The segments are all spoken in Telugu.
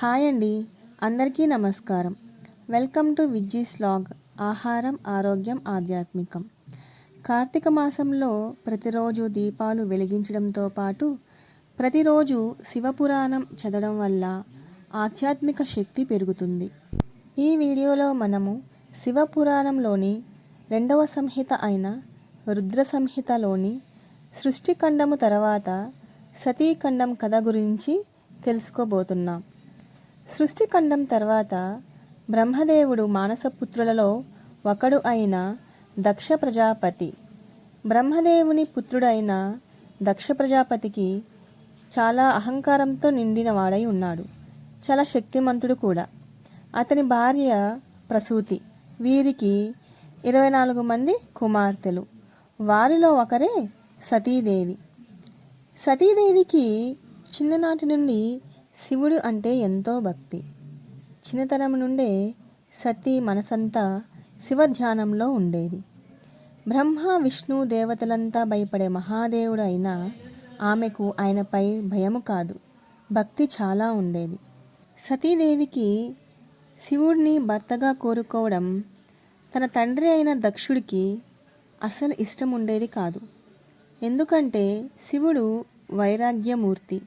హాయ్ అండి. అందరికీ నమస్కారం. వెల్కమ్ టు విజ్జీ స్లాగ్ ఆహారం ఆరోగ్యం ఆధ్యాత్మికం. కార్తీక మాసంలో ప్రతిరోజు దీపాలు వెలిగించడంతో పాటు ప్రతిరోజు శివపురాణం చదవడం వల్ల ఆధ్యాత్మిక శక్తి పెరుగుతుంది. ఈ వీడియోలో మనము శివపురాణంలోని రెండవ సంహిత అయిన రుద్ర సంహితలోని సృష్టిఖండము తర్వాత సతీఖండం కథ గురించి తెలుసుకోబోతున్నాం. సృష్టిఖండం తర్వాత బ్రహ్మదేవుడు మానసపుత్రులలో ఒకడు అయిన దక్ష ప్రజాపతి బ్రహ్మదేవుని పుత్రుడైన దక్ష ప్రజాపతికి చాలా అహంకారంతో నిండిన వాడై ఉన్నాడు. చాలా శక్తిమంతుడు కూడా. అతని భార్య ప్రసూతి. వీరికి ఇరవై నాలుగు మంది కుమార్తెలు. వారిలో ఒకరే సతీదేవి. సతీదేవికి చిన్ననాటి నుండి శివుడు అంటే ఎంతో భక్తి. చిన్నతనం నుండే సతీ మనసంతా శివ ధ్యానంలో ఉండేది. బ్రహ్మ విష్ణు దేవతలంతా భయపడే మహాదేవుడు అయినా ఆమెకు ఆయనపై భయము కాదు భక్తి చాలా ఉండేది. సతీదేవికి శివుడిని భర్తగా కోరుకోవడం తన తండ్రి అయిన దక్షుడికి అసలు ఇష్టం ఉండేది కాదు. ఎందుకంటే శివుడు వైరాగ్యమూర్తి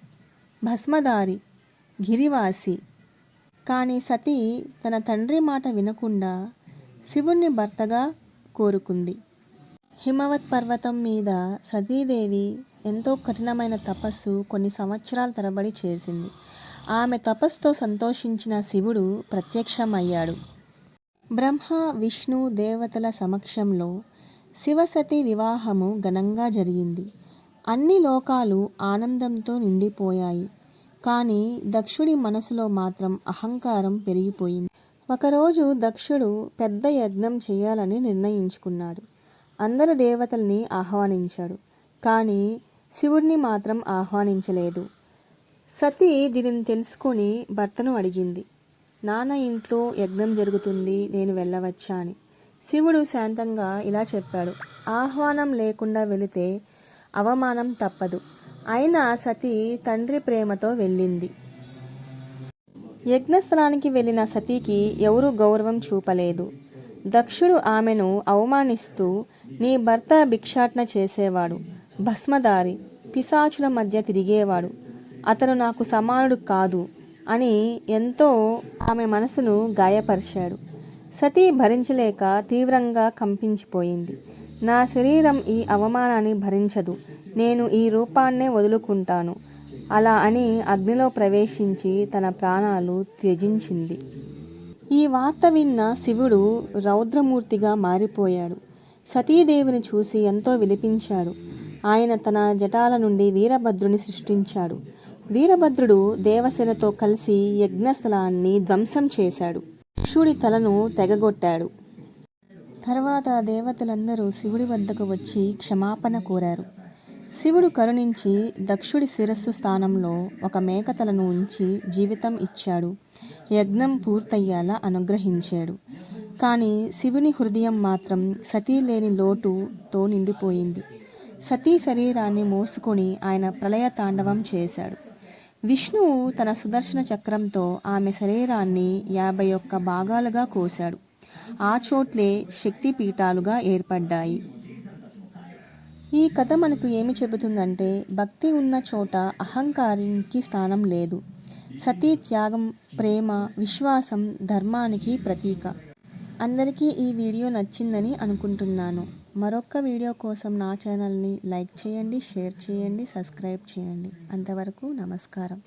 భస్మధారి గిరివాసి. కానీ సతీ తన తండ్రి మాట వినకుండా శివుణ్ణి భర్తగా కోరుకుంది. హిమవత్ పర్వతం మీద సతీదేవి ఎంతో కఠినమైన తపస్సు కొన్ని సంవత్సరాల తరబడి చేసింది. ఆమె తపస్సుతో సంతోషించిన శివుడు ప్రత్యక్షమయ్యాడు. బ్రహ్మ విష్ణు దేవతల సమక్షంలో శివసతి వివాహము ఘనంగా జరిగింది. అన్ని లోకాలు ఆనందంతో నిండిపోయాయి. కానీ దక్షుడి మనసులో మాత్రం అహంకారం పెరిగిపోయింది. ఒకరోజు దక్షుడు పెద్ద యజ్ఞం చేయాలని నిర్ణయించుకున్నాడు. అందరు దేవతల్ని ఆహ్వానించాడు. కానీ శివుడిని మాత్రం ఆహ్వానించలేదు. సతీ దీనిని తెలుసుకొని భర్తను అడిగింది నాన్న ఇంట్లో యజ్ఞం జరుగుతుంది నేను వెళ్ళవచ్చా అని. శివుడు శాంతంగా ఇలా చెప్పాడు ఆహ్వానం లేకుండా వెళితే అవమానం తప్పదు. అయినా సతీ తండ్రి ప్రేమతో వెళ్ళింది. యజ్ఞస్థలానికి వెళ్ళిన సతీకి ఎవరూ గౌరవం చూపలేదు. దక్షుడు ఆమెను అవమానిస్తూ నీ భర్త భిక్షాటన చేసేవాడు భస్మదారి పిశాచుల మధ్య తిరిగేవాడు అతను నాకు సమానుడు కాదు అని ఎంతో ఆమె మనసును గాయపరిచాడు. సతీ భరించలేక తీవ్రంగా కంపించిపోయింది. నా శరీరం ఈ అవమానాన్ని భరించదు నేను ఈ రూపాన్నే వదులుకుంటాను. అలా అని అగ్నిలో ప్రవేశించి తన ప్రాణాలు త్యజించింది. ఈ వార్త విన్న శివుడు రౌద్రమూర్తిగా మారిపోయాడు. సతీదేవిని చూసి ఎంతో విలిపించాడు. ఆయన తన జటాల నుండి వీరభద్రుని సృష్టించాడు. వీరభద్రుడు దేవసేనతో కలిసి యజ్ఞస్థలాన్ని ధ్వంసం చేశాడు. శివుడి తలను తెగగొట్టాడు. తర్వాత దేవతలందరూ శివుడి వద్దకు వచ్చి క్షమాపణ కోరారు. శివుడు కరుణించి దక్షుడి శిరస్సు స్థానంలో ఒక మేకతలను ఉంచి జీవితం ఇచ్చాడు. యజ్ఞం పూర్తయ్యేలా అనుగ్రహించాడు. కానీ శివుని హృదయం మాత్రం సతీ లేని లోటుతో నిండిపోయింది. సతీ శరీరాన్ని మోసుకొని ఆయన ప్రళయ తాండవం చేశాడు. విష్ణువు తన సుదర్శన చక్రంతో ఆమె శరీరాన్ని యాభై ఒక్క భాగాలుగా కోశాడు. ఆ చోట్లే శక్తిపీఠాలుగా ఏర్పడ్డాయి. ఈ కథ మనకు ఏమి చెబుతుందంటే భక్తి ఉన్న చోట అహంకారానికి స్థానం లేదు. సతీ త్యాగం ప్రేమ విశ్వాసం ధర్మానికి ప్రతీక. అందరికీ ఈ వీడియో నచ్చిందని అనుకుంటున్నాను. మరొక వీడియో కోసం నా ఛానల్ని లైక్ చేయండి షేర్ చేయండి సబ్స్క్రైబ్ చేయండి. అంతవరకు నమస్కారం.